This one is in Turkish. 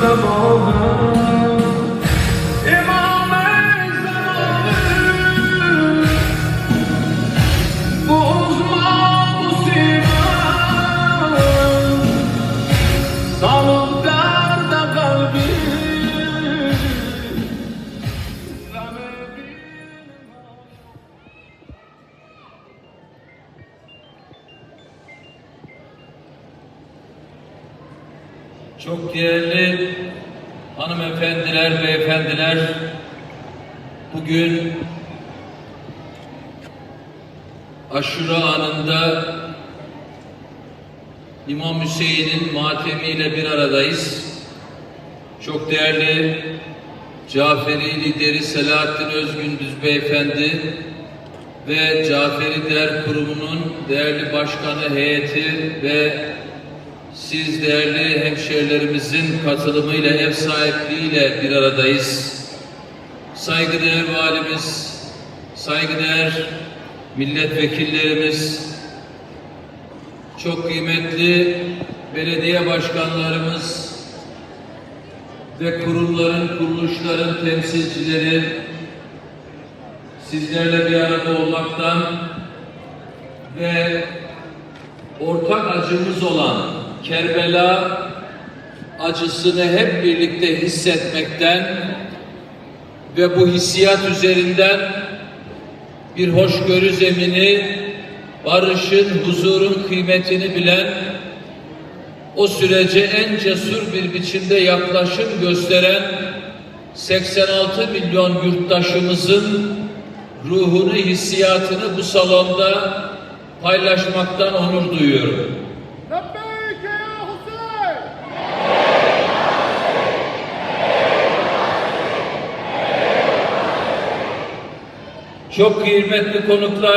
the moment. Çok değerli hanımefendiler, beyefendiler, bugün aşura anında İmam Hüseyin'in matemiyle bir aradayız. Çok değerli Caferi lideri Selahattin Özgündüz Beyefendi ve Caferi Der Kurumu'nun değerli başkanı heyeti ve siz değerli hemşehrilerimizin katılımıyla, ev sahipliğiyle bir aradayız. Saygıdeğer valimiz, saygıdeğer milletvekillerimiz, çok kıymetli belediye başkanlarımız ve kurumların, kuruluşların temsilcileri sizlerle bir arada olmaktan ve ortak acımız olan Kerbela acısını hep birlikte hissetmekten ve bu hissiyat üzerinden bir hoşgörü zemini, barışın, huzurun kıymetini bilen, o sürece en cesur bir biçimde yaklaşım gösteren 86 milyon yurttaşımızın ruhunu, hissiyatını bu salonda paylaşmaktan onur duyuyorum. Çok kıymetli konuklar,